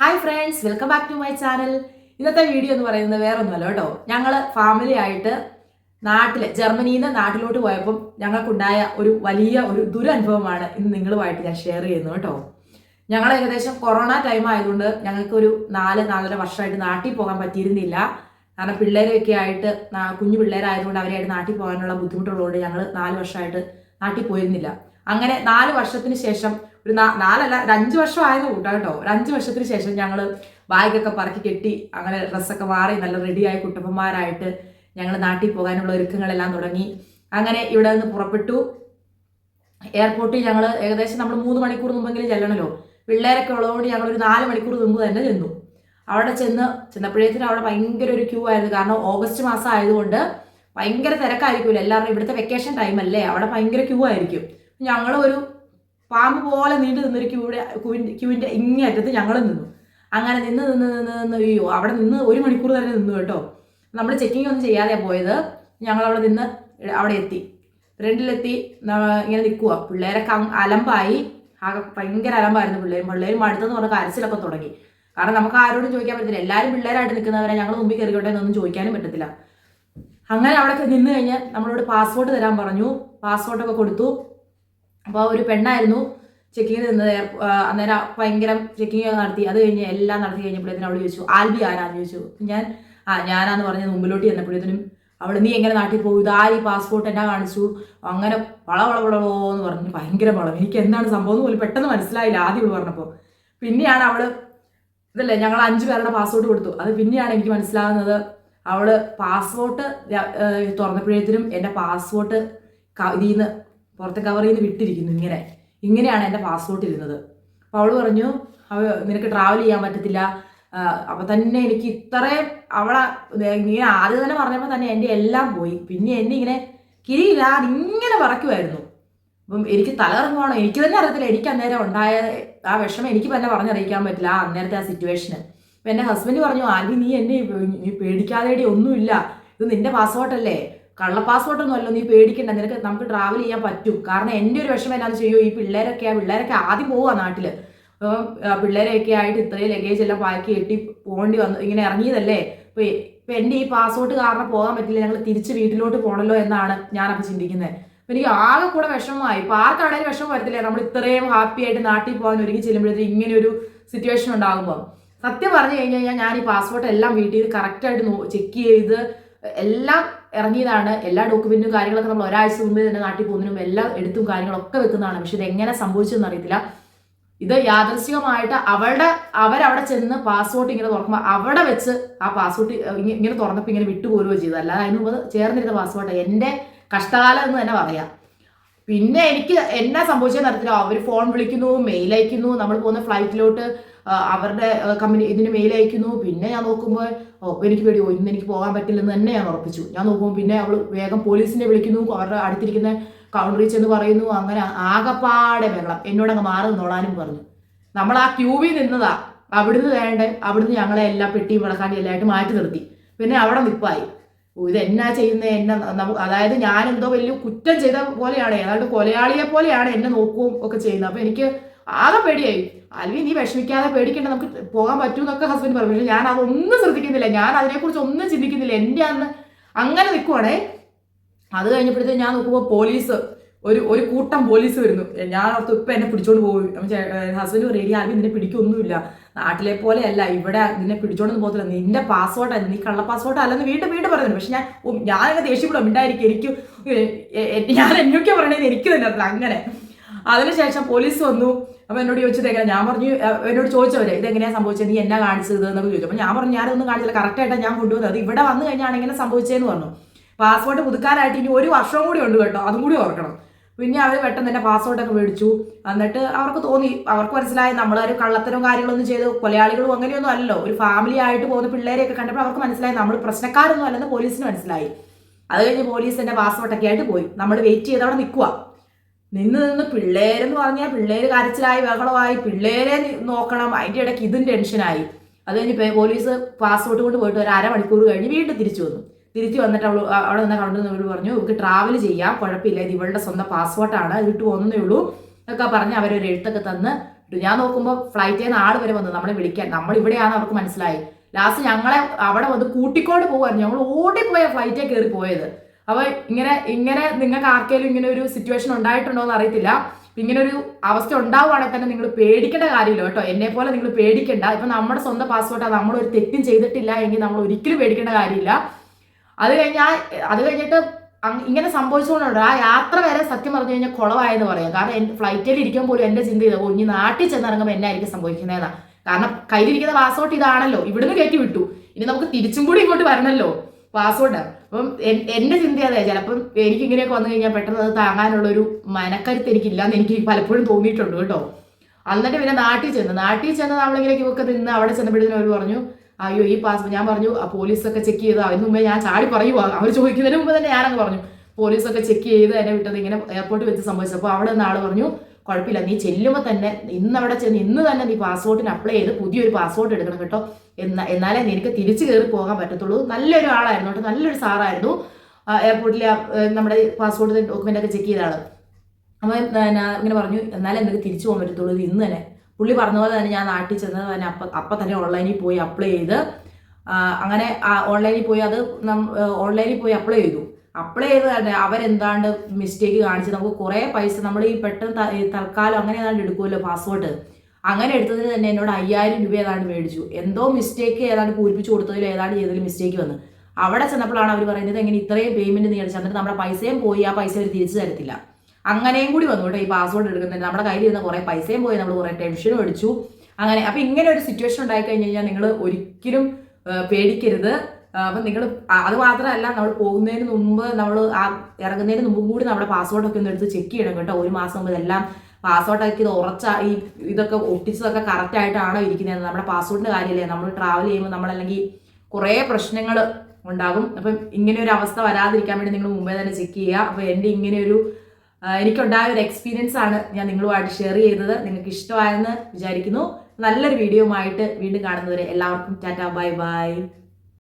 Hi friends welcome back to my channel ഇന്നത്തെ video എന്ന് പറയുന്നത് വേറെ ഒന്നുമല്ല കേട്ടോ. ഞങ്ങൾ ഫാമിലി ആയിട്ട് നാട്ടിൽ ജർമ്മനിയിൽ നിന്ന് നാട്ടിലോട്ട് പോയപ്പം ഞങ്ങൾക്കുണ്ടായ ഒരു വലിയ ഒരു ദുരനുഭവമാണ് ഇന്ന് നിങ്ങളുമായിട്ട് ഞാൻ ഷെയർ ചെയ്യുന്നത് കേട്ടോ. ഞങ്ങൾ ഏകദേശം കൊറോണ ടൈം ആയതുകൊണ്ട് ഞങ്ങൾക്കൊരു നാല് നാലര വർഷമായിട്ട് നാട്ടിൽ പോകാൻ പറ്റിയിരുന്നില്ല. കാരണം പിള്ളേരൊക്കെ ആയിട്ട് കുഞ്ഞു പിള്ളേരായതുകൊണ്ട് അവരായിട്ട് നാട്ടിൽ പോകാനുള്ള ബുദ്ധിമുട്ടുള്ളതുകൊണ്ട് ഞങ്ങൾ നാല് വർഷമായിട്ട് നാട്ടിൽ പോയിരുന്നില്ല. അങ്ങനെ നാല് വർഷത്തിന് ശേഷം ഒരു നാലല്ല ഒരു അഞ്ച് വർഷം ആയത് കൂട്ടാ. കേട്ടോ ഒരു അഞ്ച് വർഷത്തിന് ശേഷം ഞങ്ങൾ ബാഗൊക്കെ പറക്കി കെട്ടി അങ്ങനെ ഡ്രസ്സൊക്കെ മാറി നല്ല റെഡിയായി കുട്ടപ്പന്മാരായിട്ട് ഞങ്ങൾ നാട്ടിൽ പോകാനുള്ള ഒരുക്കങ്ങളെല്ലാം തുടങ്ങി. അങ്ങനെ ഇവിടെ നിന്ന് പുറപ്പെട്ടു. എയർപോർട്ടിൽ ഞങ്ങൾ ഏകദേശം നമ്മൾ മൂന്ന് മണിക്കൂർ മുമ്പെങ്കിലും ചെല്ലണമല്ലോ പിള്ളേരൊക്കെ ഉള്ളതുകൊണ്ട് ഞങ്ങൾ ഒരു നാല് മണിക്കൂർ മുമ്പ് തന്നെ ചെന്നു. അവിടെ ചെന്ന് ചെന്നപ്പോഴേക്കും അവിടെ ഭയങ്കര ഒരു ക്യൂ ആയിരുന്നു. കാരണം ഓഗസ്റ്റ് മാസം ആയതുകൊണ്ട് ഭയങ്കര തിരക്കായിരിക്കുമല്ലോ. എല്ലാവരും ഇവിടുത്തെ വെക്കേഷൻ ടൈം അല്ലേ? അവിടെ ഭയങ്കര ക്യൂ ആയിരിക്കും. ഞങ്ങൾ ഒരു പാമ്പ് പോലെ നീണ്ടു നിന്നൊരു ക്യൂടെ ക്യൂവിന്റെ ഇങ്ങേ അറ്റത്ത് ഞങ്ങൾ നിന്നു. അങ്ങനെ നിന്ന് നിന്ന് നിന്ന് നിന്ന് അയ്യോ അവിടെ നിന്ന് ഒരു മണിക്കൂർ തന്നെ നിന്നു കേട്ടോ. നമ്മൾ ചെക്കിംഗ് ഒന്നും ചെയ്യാതെ പോയത്. ഞങ്ങൾ അവിടെ നിന്ന് അവിടെ എത്തി. ഫ്രണ്ടിലെത്തി ഇങ്ങനെ നിൽക്കുക പിള്ളേരൊക്കെ അലമ്പായി. ആകെ ഭയങ്കര അലമ്പായിരുന്നു പിള്ളേരും. പിള്ളേരും അടുത്തെന്ന് പറഞ്ഞ കരച്ചിലൊക്കെ തുടങ്ങി. കാരണം നമുക്ക് ആരോടും ചോദിക്കാൻ പറ്റില്ല എല്ലാവരും പിള്ളേരായിട്ട് നിൽക്കുന്നവരെ. ഞങ്ങൾ മുമ്പിൽ കയറിക്കോട്ടെ എന്നൊന്നും ചോദിക്കാനും പറ്റത്തില്ല. അങ്ങനെ അവിടെ നിന്ന് കഴിഞ്ഞാൽ നമ്മളോട് പാസ്പോർട്ട് തരാൻ പറഞ്ഞു. പാസ്പോർട്ടൊക്കെ കൊടുത്തു. അപ്പോൾ ഒരു പെണ്ണായിരുന്നു ചെക്കിങ് നിന്നത്. അന്നേരം ഭയങ്കര ചെക്കിങ് നടത്തി. അത് കഴിഞ്ഞ് എല്ലാം നടത്തി കഴിഞ്ഞപ്പോഴത്തേനും അവൾ ചോദിച്ചു ആൽബി ആരാന്ന്? ചോദിച്ചു. ഞാൻ ആ ഞാനാന്ന് പറഞ്ഞ് മുമ്പിലോട്ട് ചെന്നപ്പോഴത്തേനും അവൾ നീ എങ്ങനെ നാട്ടിൽ പോകും ഈ പാസ്പോർട്ട് എന്നാ കാണിച്ചു? അങ്ങനെ വള വള വളവോ എന്ന് പറഞ്ഞു ഭയങ്കര വളം. എനിക്ക് എന്താണ് സംഭവം പോലും പെട്ടെന്ന് മനസ്സിലായില്ല ആദ്യം ഇവിടെ പറഞ്ഞപ്പോൾ പിന്നെയാണ് അവൾ ഇതല്ലേ ഞങ്ങൾ അഞ്ചു പേരുടെ പാസ്പോർട്ട് കൊടുത്തു. അത് പിന്നെയാണ് എനിക്ക് മനസ്സിലാകുന്നത് അവൾ പാസ്പോർട്ട് തുറന്നപ്പോഴത്തേനും എന്റെ പാസ്പോർട്ട് ഇതിൽ നിന്ന് പുറത്തെ കവറിൽ നിന്ന് വിട്ടിരിക്കുന്നു ഇങ്ങനെ. ഇങ്ങനെയാണ് എന്റെ പാസ്പോർട്ട് ഇരുന്നത്. അപ്പോൾ അവൾ പറഞ്ഞു അവ നിനക്ക് ട്രാവൽ ചെയ്യാൻ പറ്റത്തില്ല. അപ്പോൾ അപ്പൊ തന്നെ എനിക്ക് ഇത്രയും അവളെ ഇങ്ങനെ ആദ്യം തന്നെ പറഞ്ഞപ്പോൾ തന്നെ എന്റെ എല്ലാം പോയി. പിന്നെ എന്നെ ഇങ്ങനെ കിരിയില്ലാതെ ഇങ്ങനെ പറക്കുമായിരുന്നു അപ്പം എനിക്ക് തലകറങ്ങുവാണോ? എനിക്ക് തന്നെ അറിയത്തില്ല. എനിക്ക് അന്നേരം ഉണ്ടായ ആ വിഷമം എനിക്ക് തന്നെ പറഞ്ഞറിയിക്കാൻ പറ്റില്ല ആ അന്നേരത്തെ ആ സിറ്റുവേഷന് അപ്പം എന്റെ ഹസ്ബൻഡ് പറഞ്ഞു ആൽബി നീ എന്നെ നീ പേടിക്കാതെടി ഒന്നുമില്ല. ഇത് നിന്റെ പാസ്പോർട്ടല്ലേ കള്ള പാസ്പോർട്ടൊന്നും അല്ലോ നീ പേടിക്കണ്ട. നിനക്ക് നമുക്ക് ട്രാവൽ ചെയ്യാൻ പറ്റും. കാരണം എന്റെ ഒരു വിഷമം എന്നാന്ന് ചെയ്യോ ഈ പിള്ളേരൊക്കെ പിള്ളേരൊക്കെ ആദ്യം പോവാ നാട്ടിൽ. പിള്ളേരെയൊക്കെ ആയിട്ട് ഇത്രയും ലഗേജ് എല്ലാം പാക്ക് കെട്ടി പോകേണ്ടി വന്നു ഇങ്ങനെ ഇറങ്ങിയതല്ലേ? ഇപ്പൊ എന്റെ ഈ പാസ്പോർട്ട് കാരണം പോകാൻ പറ്റില്ല ഞങ്ങൾ തിരിച്ച് വീട്ടിലോട്ട് പോകണല്ലോ എന്നാണ് ഞാനപ്പോൾ ചിന്തിക്കുന്നത് അപ്പൊ എനിക്ക് ആകെ കൂടെ വിഷമമായി. ഇപ്പൊ ആർക്കാണേലും വിഷമം വരത്തില്ലേ? നമ്മൾ ഇത്രയും ഹാപ്പി ആയിട്ട് നാട്ടിൽ പോകാൻ ഒരുങ്ങി ചെല്ലുമ്പോഴത്തേക്ക് ഇങ്ങനെ ഒരു സിറ്റുവേഷൻ ഉണ്ടാകുമ്പോൾ സത്യം പറഞ്ഞു കഴിഞ്ഞ് കഴിഞ്ഞാൽ ഞാൻ ഈ പാസ്പോർട്ട് എല്ലാം വീട്ടിൽ കറക്റ്റായിട്ട് ചെക്ക് ചെയ്ത് എല്ലാം ഇറങ്ങിയതാണ്. എല്ലാ ഡോക്യുമെന്റും കാര്യങ്ങളൊക്കെ നമ്മൾ ഒരാഴ്ച മുമ്പ് തന്നെ നാട്ടിൽ പോകുന്നതിനും എല്ലാം എടുത്തും കാര്യങ്ങളൊക്കെ വെക്കുന്നതാണ്. പക്ഷെ ഇത് എങ്ങനെ സംഭവിച്ചതെന്ന് അറിയത്തില്ല. ഇത് യാദർശികമായിട്ട് അവളുടെ അവരവിടെ ചെന്ന് പാസ്പോർട്ട് ഇങ്ങനെ തുറക്കുമ്പോൾ അവിടെ വെച്ച് ആ പാസ്പോർട്ട് ഇങ്ങനെ തുറന്നപ്പോൾ ഇങ്ങനെ വിട്ടുപോരുകയോ ചെയ്തു. അല്ലാതെ അതിന് മുമ്പ് ചേർന്നിരുന്ന പാസ്പോർട്ട് എന്റെ കഷ്ടകാലം എന്ന് തന്നെ പറയാം. പിന്നെ എനിക്ക് എന്നാ സംഭവിച്ചതെന്ന് അറിയത്തില്ല. അവർ ഫോൺ വിളിക്കുന്നു മെയിൽ അയക്കുന്നു. നമ്മൾ പോകുന്ന ഫ്ലൈറ്റിലോട്ട് അവരുടെ കമ്പനി ഇതിന് മെയിൽ അയക്കുന്നു. പിന്നെ ഞാൻ നോക്കുമ്പോൾ ഓ എനിക്ക് പേടി. ഇന്ന് എനിക്ക് പോകാൻ പറ്റില്ലെന്ന് തന്നെ ഞാൻ ഉറപ്പിച്ചു. ഞാൻ നോക്കുമ്പോൾ പിന്നെ അവൾ വേഗം പോലീസിനെ വിളിക്കുന്നു. അവരുടെ അടുത്തിരിക്കുന്ന കൗണ്ടറിൽ ചെന്ന് പറയുന്നു. അങ്ങനെ ആകപ്പാടെ വെള്ളം എന്നോട് അങ്ങ് മാറി നിന്നോളാനും പറഞ്ഞു. നമ്മൾ ആ ക്യൂവിൽ നിന്നതാ. അവിടുന്ന് വേണ്ട? അവിടുന്ന് ഞങ്ങളെ എല്ലാ പെട്ടിയും വിളക്കാണ്ടി എല്ലായിട്ട് മാറ്റി നിർത്തി. പിന്നെ അവിടെ നിപ്പായി. ഓ, ഇത് എന്നാ ചെയ്യുന്നത് എന്നെ അതായത് ഞാൻ എന്തോ വലിയ കുറ്റം ചെയ്ത പോലെയാണ്. ഏതാണ്ട് കൊലയാളിയെ പോലെയാണ് എന്നെ നോക്കുകയും ഒക്കെ ചെയ്യുന്നത്. അപ്പൊ എനിക്ക് ആകെ പേടിയായി. അൽവി നീ വിഷമിക്കാതെ പേടിക്കേണ്ട. നമുക്ക് പോകാൻ പറ്റുമെന്നൊക്കെ ഹസ്ബൻഡ് പറഞ്ഞു. പക്ഷെ ഞാൻ അതൊന്നും ശ്രദ്ധിക്കുന്നില്ല. ഞാൻ അതിനെക്കുറിച്ച് ഒന്നും ചിന്തിക്കുന്നില്ല. എന്റെ അന്ന് അങ്ങനെ നിൽക്കുവാണേ അത് കഴിഞ്ഞപ്പോഴത്തേക്ക് ഞാൻ നോക്കുമ്പോൾ പോലീസ് ഒരു ഒരു കൂട്ടം പോലീസ് വരുന്നു. ഞാൻ അവർക്ക് ഇപ്പം എന്നെ പിടിച്ചോണ്ട് പോകും. ഹസ്ബൻഡ് പറയും ആദ്യം നിന്നെ പിടിക്കൊന്നുമില്ല. നാട്ടിലെ പോലെ അല്ല ഇവിടെ നിന്നെ പിടിച്ചോണ്ട് പോകത്തില്ല. നിന്റെ പാസ്വേർഡായിരുന്നു നീ കള്ള പാസ്വേർഡ് അല്ലെന്ന് വീണ്ടും വീണ്ടും പറഞ്ഞു പക്ഷെ ഞാൻ അങ്ങനെ ദേഷ്യപ്പെടും ഉണ്ടായിരിക്കും എനിക്ക് ഞാൻ എന്നൊക്കെ പറയണത് എനിക്ക് തന്നെ അങ്ങനെ. അതിനുശേഷം പോലീസ് വന്നു. അപ്പൊ എന്നോട് ചോദിച്ചത് എങ്ങനെ ഞാൻ പറഞ്ഞു എന്നോട് ചോദിച്ചവരെ ഇതെങ്ങനെയാ സംഭവിച്ചത്? നീ എന്നാ കാണിച്ചത്? എന്നൊക്കെ ചോദിച്ചു. അപ്പൊ ഞാൻ പറഞ്ഞു ഞാനൊന്നും കാണിച്ചില്ല. കറക്റ്റ് ആയിട്ടാണ് ഞാൻ കൊണ്ടുവന്നത്. അത് ഇവിടെ വന്നു കഴിഞ്ഞാണ് ഇങ്ങനെ സംഭവിച്ചതെന്ന് പറഞ്ഞു. പാസ്പോർട്ട് പുതുക്കാനായിട്ട് ഇനി ഒരു വർഷം കൂടി ഉണ്ട് കേട്ടോ. അതും കൂടി ഓർക്കണം. പിന്നെ അവർ പെട്ടെന്ന് തന്നെ പാസ്പോർട്ടൊക്കെ മേടിച്ചു. എന്നിട്ട് അവർക്ക് തോന്നി അവർക്ക് മനസ്സിലായി നമ്മളൊരു കള്ളത്തരവും കാര്യങ്ങളൊന്നും ചെയ്ത് കൊലയാളികളും അങ്ങനെയൊന്നും അല്ലല്ലോ. ഒരു ഫാമിലി ആയിട്ട് പോകുന്ന പിള്ളേരെയൊക്കെ കണ്ടപ്പോൾ അവർക്ക് മനസ്സിലായി നമ്മൾ പ്രശ്നക്കാരൊന്നും അല്ലെന്ന് പോലീസിന് മനസ്സിലായി. അത് കഴിഞ്ഞ് പോലീസ് എന്റെ പാസ്പോർട്ടൊക്കെ ആയിട്ട് പോയി. നമ്മൾ വെയിറ്റ് ചെയ്ത് അവിടെ നിൽക്കുക നിന്ന് നിന്ന് പിള്ളേരെന്ന് പറഞ്ഞാൽ പിള്ളേര് കരച്ചിലായി ബഹളമായി. പിള്ളേരെ നോക്കണം. അതിന്റെ ഇടയ്ക്ക് ഇതും ടെൻഷനായി അത് കഴിഞ്ഞ് പോലീസ് പാസ്പോർട്ട് കൊണ്ട് പോയിട്ട് ഒരു അരമണിക്കൂർ കഴിഞ്ഞ് വീണ്ടും തിരിച്ചു വന്നു. തിരിച്ചു വന്നിട്ട് അവൾ അവിടെ നിന്ന് കണ്ടു ഇവർ പറഞ്ഞു ഇവർക്ക് ട്രാവൽ ചെയ്യാം കുഴപ്പമില്ല ഇത് ഇവളുടെ സ്വന്തം പാസ്പോർട്ടാണ് ഇട്ടു വന്നേ ഉള്ളൂ എന്നൊക്കെ പറഞ്ഞ് അവരൊരു എഴുത്തൊക്കെ തന്ന് ഇട്ടു. ഞാൻ നോക്കുമ്പോൾ ഫ്ലൈറ്റിൽ നിന്ന് ആൾ വരെ വന്നു നമ്മളെ വിളിക്കാൻ. നമ്മൾ ഇവിടെയാണ് അവർക്ക് മനസ്സിലായി. ലാസ്റ്റ് ഞങ്ങളെ അവിടെ വന്ന് കൂട്ടിക്കൊണ്ട് പോകുമായിരുന്നു ഞങ്ങൾ ഓടിപ്പോയ ഫ്ലൈറ്റിൽ കയറി പോയത്. അപ്പോൾ ഇങ്ങനെ ഇങ്ങനെ നിങ്ങൾക്ക് ആർക്കെങ്കിലും ഇങ്ങനെ ഒരു സിറ്റുവേഷൻ ഉണ്ടായിട്ടുണ്ടോ എന്ന് അറിയത്തില്ല. ഇങ്ങനെ ഒരു അവസ്ഥ ഉണ്ടാവുകയാണെങ്കിൽ തന്നെ നിങ്ങൾ പേടിക്കേണ്ട കാര്യമില്ല കേട്ടോ. എന്നെ പോലെ നിങ്ങൾ പേടിക്കേണ്ട. ഇപ്പൊ നമ്മുടെ സ്വന്തം പാസ്പോർട്ടാണ് നമ്മൾ ഒരു തെറ്റും ചെയ്തിട്ടില്ല എങ്കിൽ നമ്മൾ ഒരിക്കലും പേടിക്കേണ്ട കാര്യമില്ല. അത് കഴിഞ്ഞാൽ അത് കഴിഞ്ഞിട്ട് ഇങ്ങനെ സംഭവിച്ചുകൊണ്ടുണ്ട് ആ യാത്ര വരെ സത്യം പറഞ്ഞു കഴിഞ്ഞാൽ കുളവായെന്ന് പറയാം. കാരണം എന്റെ ഫ്ലൈറ്റിൽ ഇരിക്കാൻ പോലും എന്റെ ചിന്ത ചെയ്തോ ഇനി നാട്ടിൽ ചെന്നിറങ്ങുമ്പോൾ എന്നായിരിക്കും സംഭവിക്കുന്നതെന്നാണ് കാരണം കയ്യിലിരിക്കുന്ന പാസ്പോർട്ട് ഇതാണല്ലോ. ഇവിടുന്ന് കയറ്റി വിട്ടു. ഇനി നമുക്ക് തിരിച്ചും കൂടി ഇങ്ങോട്ട് വരണമല്ലോ പാസ്പോർട്ട് അപ്പം എൻ- എന്റെ ചിന്ത അതെ. ചിലപ്പം എനിക്ക് ഇങ്ങനെയൊക്കെ വന്നു കഴിഞ്ഞാൽ പെട്ടെന്ന് അത് താങ്ങാനുള്ള ഒരു മനക്കരുത്ത് എനിക്കില്ലാന്ന് എനിക്ക് പലപ്പോഴും തോന്നിയിട്ടുണ്ട് കേട്ടോ. എന്നിട്ട് പിന്നെ നാട്ടിൽ ചെന്ന് നാട്ടിൽ ചെന്ന് നമ്മളിങ്ങനെ ക്യൂക്കെ നിന്ന് അവിടെ ചെന്നപ്പോഴത്തേനും അവർ പറഞ്ഞു അയ്യോ ഈ പാസ്പോർട്ട് ഞാൻ പറഞ്ഞു ആ പോലീസൊക്കെ ചെക്ക് ചെയ്ത്? അതിന് മുമ്പേ ഞാൻ ചാടി പറയുക അവർ ചോദിക്കുന്നതിന് മുമ്പ് തന്നെ ഞാനങ്ങ് പറഞ്ഞു. പോലീസൊക്കെ ചെക്ക് ചെയ്ത് എന്നെ വിട്ടത് ഇങ്ങനെ എയർപോർട്ടിൽ വെച്ച് സംഭവിച്ചു അപ്പോൾ അവിടെ നിന്ന് ആൾ പറഞ്ഞു കുഴപ്പമില്ല നീ ചെല്ലുമ്പോൾ തന്നെ ഇന്ന് അവിടെ ചെന്ന് ഇന്ന് തന്നെ നീ പാസ്പോർട്ടിന് അപ്ലൈ ചെയ്ത് പുതിയൊരു പാസ്പോർട്ട് എടുക്കണം കേട്ടോ. എന്നാ എന്നാലേ നിനക്ക് തിരിച്ചു കയറി പോകാൻ പറ്റത്തുള്ളൂ. നല്ലൊരു ആളായിരുന്നു കേട്ടോ നല്ലൊരു സാറായിരുന്നു. എയർപോർട്ടിലെ നമ്മുടെ പാസ്പോർട്ട് ഡോക്യുമെന്റ് ഒക്കെ ചെക്ക് ചെയ്ത ആൾ. അപ്പോൾ ഇങ്ങനെ പറഞ്ഞു എന്നാലേ നിനക്ക് തിരിച്ചു പോകാൻ പറ്റത്തുള്ളൂ ഇത് ഇന്ന് തന്നെ. പുള്ളി പറഞ്ഞ പോലെ തന്നെ ഞാൻ നാട്ടിൽ ചെന്ന് തന്നെ അപ്പം അപ്പം തന്നെ ഓൺലൈനിൽ പോയി അപ്ലൈ ചെയ്ത് അങ്ങനെ ഓൺലൈനിൽ പോയി അത് ഓൺലൈനിൽ പോയി അപ്ലൈ ചെയ്തു. അപ്ലൈ ചെയ്ത് തന്നെ അവരെന്താണ്ട് മിസ്റ്റേക്ക് കാണിച്ച് നമുക്ക് കുറേ പൈസ നമ്മൾ ഈ പെട്ടെന്ന് തൽക്കാലം അങ്ങനെ ഏതാണ്ട് എടുക്കുമല്ലോ പാസ്പോർട്ട് അങ്ങനെ എടുത്തതിന് തന്നെ എന്നോട് അയ്യായിരം രൂപ ഏതാണ്ട് മേടിച്ചു. എന്തോ മിസ്റ്റേക്ക് ഏതാണ്ട് പൂരിപ്പിച്ചു കൊടുത്തതിലോ ഏതാണ്ട് ചെയ്തതിൽ മിസ്റ്റേക്ക് വന്ന്. അവിടെ ചെന്നപ്പോഴാണ് അവർ പറയുന്നത് എങ്ങനെ ഇത്രയും പേയ്മെന്റ് നീ അടിച്ചു? നമ്മുടെ പൈസയും പോയി ആ പൈസ അവർ തിരിച്ചു തരത്തില്ല. അങ്ങനെയും കൂടി വന്നു കേട്ടോ ഈ പാസ്വേഡ് എടുക്കുന്നതിന്. നമ്മുടെ കയ്യിൽ ഇരുന്ന കുറേ പൈസയും പോയി നമ്മൾ കുറേ ടെൻഷനും അടിച്ചു. അങ്ങനെ അപ്പം ഇങ്ങനെ ഒരു സിറ്റുവേഷൻ ഉണ്ടായി കഴിഞ്ഞ് കഴിഞ്ഞാൽ നിങ്ങൾ ഒരിക്കലും പേടിക്കരുത്. അപ്പം നിങ്ങൾ അത് മാത്രമല്ല നമ്മൾ പോകുന്നതിന് മുമ്പ് നമ്മൾ ആ ഇറങ്ങുന്നതിന് മുമ്പും കൂടി നമ്മുടെ ഒക്കെ ഒന്ന് എടുത്ത് ചെക്ക് ചെയ്യണം കേട്ടോ. ഒരു മാസം മുമ്പ് ഇതെല്ലാം പാസ്പോർട്ടൊക്കെ ഇത് ഉറച്ച ഈ ഇതൊക്കെ ഒട്ടിച്ചതൊക്കെ കറക്റ്റ് ആയിട്ടാണോ ഇരിക്കുന്നത് നമ്മുടെ പാസ്വേഡിന്റെ കാര്യമല്ലേ? നമ്മൾ ട്രാവൽ ചെയ്യുമ്പോൾ നമ്മൾ നമ്മളല്ലെങ്കിൽ കുറേ പ്രശ്നങ്ങൾ ഉണ്ടാകും. അപ്പം ഇങ്ങനെ ഒരു അവസ്ഥ വരാതിരിക്കാൻ വേണ്ടി നിങ്ങൾ മുമ്പേ തന്നെ ചെക്ക് ചെയ്യുക. അപ്പോൾ എന്റെ ഇങ്ങനെ ഒരു എനിക്കുണ്ടായ ഒരു എക്സ്പീരിയൻസ് ആണ് ഞാൻ നിങ്ങളുമായിട്ട് ഷെയർ ചെയ്തത്. നിങ്ങൾക്ക് ഇഷ്ടമായെന്ന് വിചാരിക്കുന്നു. നല്ലൊരു വീഡിയോ ആയിട്ട് വീണ്ടും കാണുന്നവരെ എല്ലാവർക്കും ടാറ്റാ ബൈ ബൈ.